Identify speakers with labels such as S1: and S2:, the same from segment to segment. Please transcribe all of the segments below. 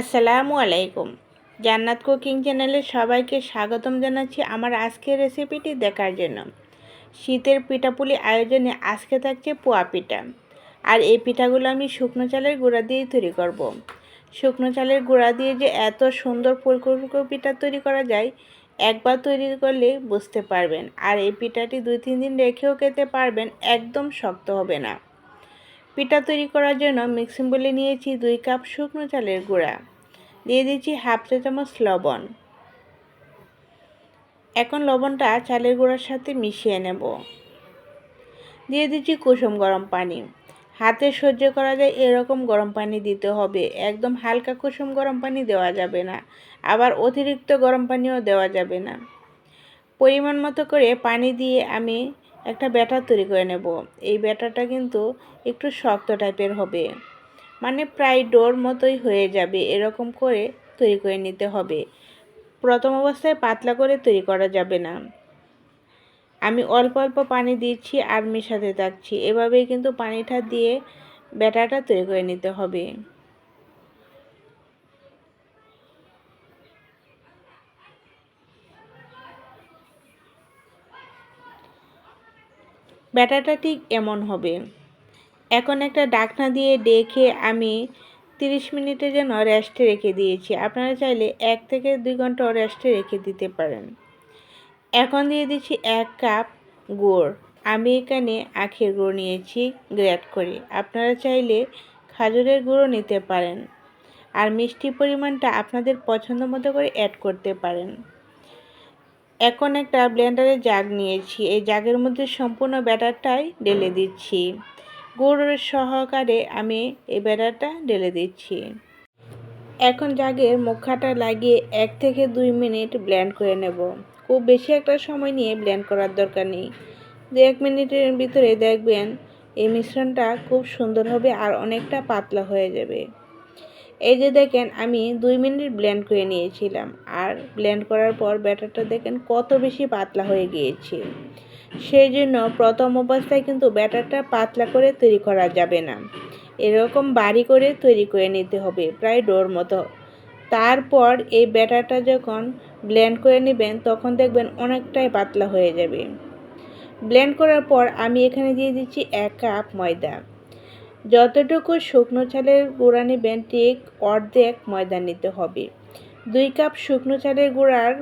S1: আসসালামু আলাইকুম। জান্নাত কুকিং চ্যানেলে সবাইকে স্বাগতম জানাচ্ছি আমার আজকের রেসিপিটি দেখার জন্য। শীতের পিঠাপুলি আয়োজনে আজকে থাকছে পোয়া পিঠা। আর এই পিঠাগুলো আমি শুকনো চালের গুঁড়া দিয়েই তৈরি করব। শুকনো চালের গুঁড়া দিয়ে যে এত সুন্দর ফুলকো পিঠা তৈরি করা যায়, একবার তৈরি করলে বুঝতে পারবেন। আর এই পিঠাটি দুই তিন দিন রেখেও খেতে পারবেন, একদম শক্ত হবে না। পিঠা তৈরি করার জন্য মিক্সিং বলে নিয়েছি দুই কাপ শুকনো চালের গুঁড়া। দিয়ে দিচ্ছি হাফ চা চামচ লবণ। এখন লবণটা চালের গুঁড়ার সাথে মিশিয়ে নেব। দিয়ে দিচ্ছি কুসুম গরম পানি। হাতে সহ্য করা যায় এরকম গরম পানি দিতে হবে। একদম হালকা কুসুম গরম পানি দেওয়া যাবে না। আবার অতিরিক্ত গরম পানিও দেওয়া যাবে না। পরিমাণ মতো করে পানি দিয়ে আমি একটা ব্যাটার তৈরি করে নেব। এই ব্যাটারটা কিন্তু একটু শক্ত টাইপের হবে। মানে প্রায় ডোর মতোই হয়ে যাবে, এরকম করে তৈরি করে নিতে হবে। প্রথম অবস্থায় পাতলা করে তৈরি করা যাবে না। আমি অল্প অল্প পানি দিচ্ছি আর মেশাতে থাকছি। এভাবেই কিন্তু পানিটা দিয়ে ব্যাটারটা তৈরি করে নিতে হবে। ব্যাটাটা ঠিক এমন হবে। এখন একটা ডাকনা দিয়ে ডেকে আমি তিরিশ মিনিটের জন্য রেস্টে রেখে দিয়েছি। আপনারা চাইলে এক থেকে দুই ঘণ্টা রেস্টে রেখে দিতে পারেন। এখন দিয়ে দিচ্ছি এক কাপ গুড়। আমি এখানে আখের গুঁড়ো নিয়েছি গ্রেট করে। আপনারা চাইলে খাজুরের গুঁড়ো নিতে পারেন। আর মিষ্টি পরিমাণটা আপনাদের পছন্দ মতো করে অ্যাড করতে পারেন। এখন একটা ব্লেন্ডারের জাগ নিয়েছি। এই জাগের মধ্যে সম্পূর্ণ ব্যাটারটাই ঢেলে দিচ্ছি। গুড় সহকারে আমি এই ব্যাটারটা ঢেলে দিচ্ছি। এখন জাগের মুখাটা লাগিয়ে এক থেকে দুই মিনিট ব্লেন্ড করে নেব। খুব বেশি একটা সময় নিয়ে ব্লেন্ড করার দরকার নেই। দু এক মিনিটের ভিতরে দেখবেন এই মিশ্রণটা খুব সুন্দর হবে আর অনেকটা পাতলা হয়ে যাবে। এই যে দেখেন, আমি দুই মিনিট ব্লেন্ড করে নিয়েছিলাম। আর ব্লেন্ড করার পর ব্যাটারটা দেখেন কত বেশি পাতলা হয়ে গিয়েছে। সেই জন্য প্রথম অবস্থায় কিন্তু ব্যাটারটা পাতলা করে তৈরি করা যাবে না। এরকম বাড়ি করে তৈরি করে নিতে হবে, প্রায় ডোর মতো। তারপর এই ব্যাটারটা যখন ব্লেন্ড করে নেবেন, তখন দেখবেন অনেকটাই পাতলা হয়ে যাবে। ব্লেন্ড করার পর আমি এখানে দিয়ে দিচ্ছি এক কাপ ময়দা। যতটুকু শুকনো চালের গুঁড়া নেবেন ঠিক অর্ধেক ময়দা নিতে হবে। দুই কাপ শুকনো চালের গুঁড়ার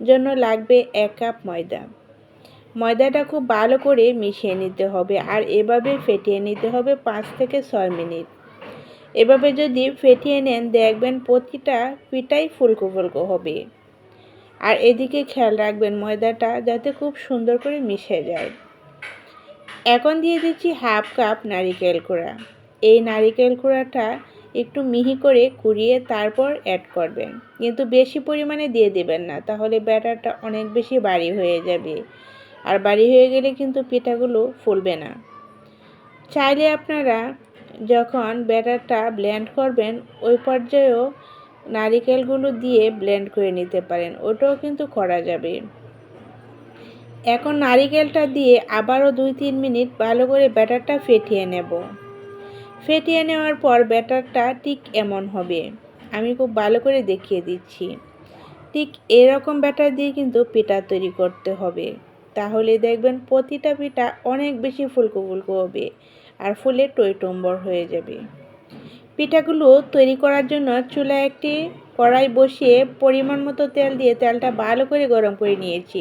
S1: জন্য লাগবে এক কাপ ময়দা। ময়দাটা খুব ভালো করে মিশিয়ে নিতে হবে আর এভাবে ফেটিয়ে নিতে হবে পাঁচ থেকে ছয় মিনিট। এভাবে যদি ফেটিয়ে নেন, দেখবেন প্রতিটা পিঠাই ফুলকো ফুলকো হবে। আর এদিকে খেয়াল রাখবেন ময়দাটা যাতে খুব সুন্দর করে মিশে যায়। এখন দিয়ে দিচ্ছি হাফ কাপ নারিকেল কুড়া। এই নারিকেল কুড়াটা একটু মিহি করে কুড়িয়ে তারপর অ্যাড করবেন। কিন্তু বেশি পরিমাণে দিয়ে দেবেন না, তাহলে ব্যাটারটা অনেক বেশি বাড়ি হয়ে যাবে। আর বাড়ি হয়ে গেলে কিন্তু পিঠাগুলো ফুলবে না। চাইলে আপনারা যখন ব্যাটারটা ব্লেন্ড করবেন, ওই পর্যায়েও নারিকেলগুলো দিয়ে ব্লেন্ড করে নিতে পারেন। ওটাও কিন্তু করা যাবে। এখন নারিকেলটা দিয়ে আবারও দুই তিন মিনিট ভালো করে ব্যাটারটা ফেটিয়ে নেব। ফেটিয়ে নেওয়ার পর ব্যাটারটা ঠিক এমন হবে। আমি খুব ভালো করে দেখিয়ে দিচ্ছি। ঠিক এরকম ব্যাটার দিয়ে কিন্তু পিঠা তৈরি করতে হবে। তাহলে দেখবেন প্রতিটা পিঠা অনেক বেশি ফুলকো ফুলকো হবে আর ফুলে টইটম্বর হয়ে যাবে। পিঠাগুলো তৈরি করার জন্য চুলা একটি কড়াই বসিয়ে পরিমাণ মতো তেল দিয়ে তেলটা ভালো করে গরম করে নিয়েছি।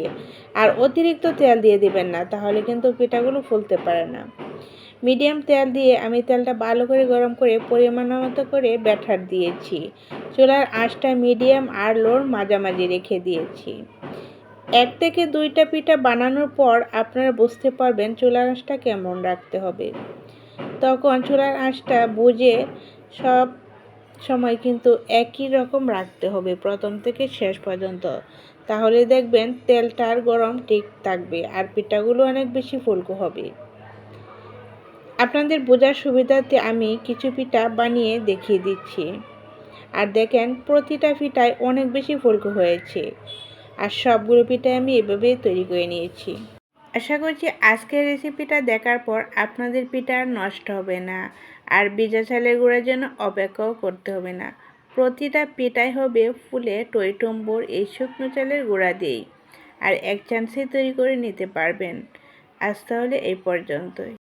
S1: আর অতিরিক্ত তেল দিয়ে দিবেন না, তাহলে কিন্তু পিঠাগুলো ফুলতে পারে না। মিডিয়াম তেল দিয়ে আমি তেলটা ভালো করে গরম করে পরিমাণ মতো করে ব্যাটার দিয়েছি। চুলার আঁচটা মিডিয়াম আর লোর মাঝামাঝি রেখে দিয়েছি। এক থেকে দুইটা পিঠা বানানোর পর আপনারা বুঝতে পারবেন চুলার আঁচটা কেমন রাখতে হবে। তখন চুলার আঁচটা বুঝে সব সময় কিন্তু একই রকম রাখতে হবে প্রথম থেকে শেষ পর্যন্ত। তাহলে দেখবেন তেলটার গরম ঠিক থাকবে আর পিঠাগুলো অনেক বেশি ফুলকো হবে। আপনাদের বোঝার সুবিধাতে আমি কিছু পিঠা বানিয়ে দেখিয়ে দিচ্ছি। আর দেখেন প্রতিটা পিঠায় অনেক বেশি ফুলকো হয়েছে। আর সবগুলো পিঠা আমি এভাবে তৈরি করে নিয়েছি। আশা করছি আজকের রেসিপিটা দেখার পর আপনাদের পিঠা আর নষ্ট হবে না। আর বিজা চালের গুঁড়ার জন্য অপেক্ষাও করতে হবে না। প্রতিটা পেটাই হবে ফুলে টইটম্বর এই শুকনো চালের গুঁড়া দিয়েই। আর এক চান্সে তৈরি করে নিতে পারবেন। আজ তাহলে এই পর্যন্তই।